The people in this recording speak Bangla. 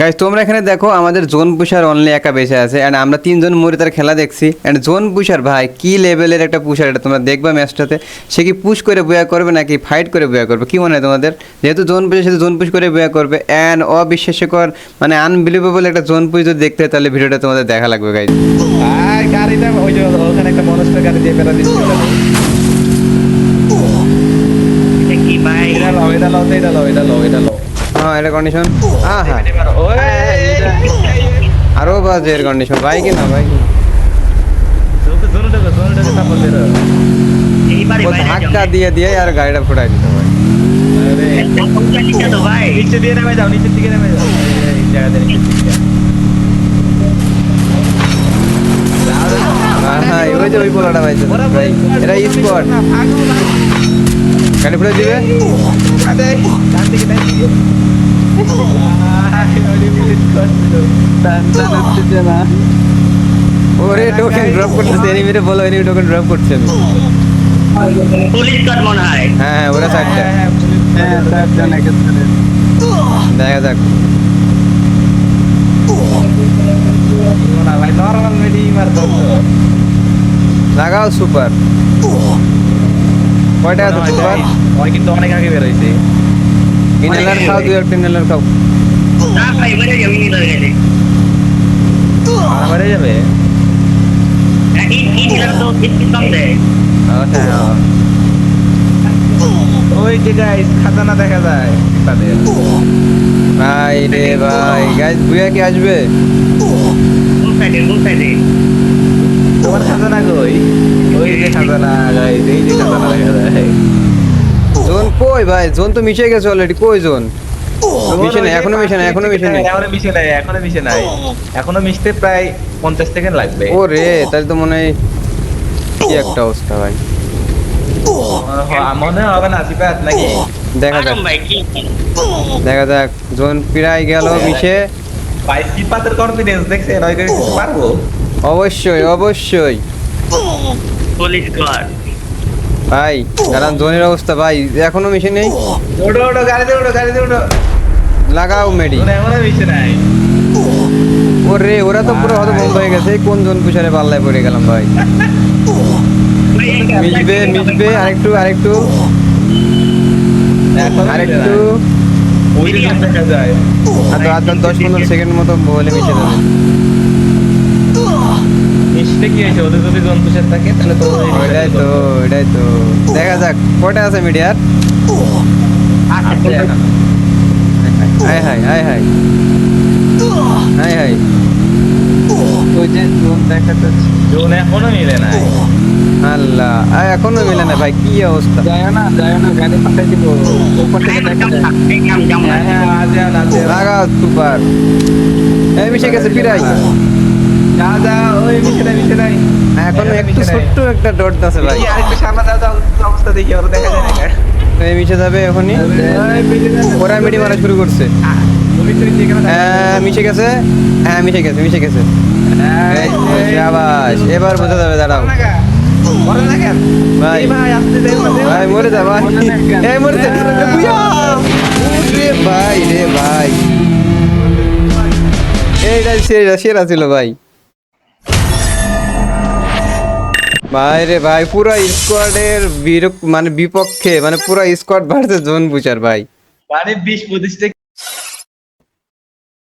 গাইজ তোমরা এখানে দেখো আমাদের জোন পুষার অনলি একা বেঁচে আছে অ্যান্ড আমরা তিনজন মরে তার খেলা দেখছি। অ্যান্ড জোন পুষার ভাই কি লেভেলের একটা পুষার এটা তোমরা দেখবা ম্যাচটাতে সে কি পুশ করে বয়া করবে নাকি ফাইট করে বয়া করবে? কি মনে হয় তোমাদের? যেহেতু জোন পুষে সেহেতু জোন পুশ করে বয়া করবে অ্যান্ড অবিশ্বাস্যকর মানে আনবিলিভেবল একটা জোন পুষ যদি দেখতে হয় তাহলে ভিডিওটা তোমাদের দেখা লাগবে গাইজ গাড়িটা ওই যে ওখানে একটা মনস্টার গাড়ি দিয়ে পেরা দিচ্ছি। ওটা দিয়ে। এটা কি ভাই? এটা লও এটা লও এটা লও এটা লও এটা লও। হ্যাঁ এটা কন্ডিশন এবার আরও বাজে এর কন্ডিশন ভাই কি না ভাই ধাক্কা দিয়ে দিয়ে আর গাড়িটা ফুটাই দিতে ভাই আরে নিচে দিয়ে নেমে যাও নিচের দিকে নেমে যাও এই- জায়গাতে নিচের দিকে হ্যাঁ ওই যে ওই পোলাটা ভাই ভাই এটা স্পট গাড়ি ফুটে দিবে? ওরে টোকেন ড্রপ করতেছে এনিমিরে বলো এনিমি টোকেন ড্রপ করছে আমি। পুলিশ কাট মনে হয়। হ্যাঁ ওরা সাইডটা হ্যাঁ, হ্যাঁ। দেখা যাক। লাগাও সুপার কয়টা আছে সুপার ওই কিন্তু অনেক আগে বের হইছে ইনহেলার খাও দুই একটা ইনহেলার খাও। না ভাই বাইরে যাও ইনি ধরে গেছে আমারে যাবে? এই কি তো? কিছু কম দেয়? আচ্ছা ওই যে গাইস খাজানা দেখা যায়। তাদের। ভাই রে ভাই গাইস বুয়া কি আসবে? কোন সাইডে কোন সাইডে তোমার খাজানা কই? ওই যে খাজানা গাইস এই যে ভাই জোন তো মিশে গেছে অলরেডি কই জোন? মিশে নাই এখনও মিশে নাই এখনও মিশে নাই। এখনও মিশে নাই এখনও মিশে নাই। এখনও মিশতে প্রায় পঞ্চাশ সেকেন্ড লাগবে। ও রে তাহলে তো মনে হয় কি একটা অবস্থা ভাই। মনে হবে না সিপাত নাকি? দেখা যাক। ভাই কি দেখা যাক জোন প্রায় গেল মিশে। ভাই সিপাতের কনফিডেন্স দেখছেন ওই গাড়ি পারব? অবশ্যই অবশ্যই। পুলিশ কাট ভাই কারণ জোনের অবস্থা ভাই এখনও মিশে নেই? ওটো ওটো গাড়িতে ওটো গাড়িতে ওটো লাগাও মেডি এখনও নাই। ওরে ওরা তো পুরো হয়তো বন্ধ হয়ে গেছে কোন জোন পুষারে পাল্লায় পড়ে গেলাম ভাই? মিশবে মিশবে আরেকটু আরেকটু। আরেকটু। আর দশ পনেরো সেকেন্ড মতো বলে মিশে যাবে। মিশতে কি হয়েছে ওদের যদি থাকে তাহলে তো ওইটাই তো ওইটাই তো। দেখা যাক কটা আছে মিডিয়ার? আসছে এখন। Hi hi hi hi. Hi hi. ওই যে জোন দেখা যাচ্ছে জোন এখনও মিলে নাই। আল্লাহ আয়, এখনও মিলে না ভাই কি অবস্থা? যায় না যায় না গাড়ি পাঠাই দিব। উপর থেকে দেখা যায়। হ্যাঁ হ্যাঁ আজ আজ। সুপার এই মিশে গেছে পিরাই যা যা ওই মিশে নাই মিশে নাই। এখন হ্যাঁ, একটু ছোট্ট একটা ডট আছে ভাই। দেখি আরেকটু সামনে যাও যাও অবস্থা দেখি ওরা দেখা যায় না এই মিশে যাবে এখনই। ওই ওরা মিডি মারা শুরু করছে। হ্যাঁ মিশে গেছে। হ্যাঁ মিশে গেছে মিশে গেছে। শাবাশ এবার বোঝা যাবে দাঁড়াও। কেন? ভাই। মরে যা এই রে ভাই। এইটা সেরা সেরা ছিল ভাই। ভাই রে ভাই, পুরো স্কোয়াডের মানে বিপক্ষে মানে পুরো স্কোয়াড ভার্সেস জোন বুচার ভাই। মানে বিশ পঁচিশটা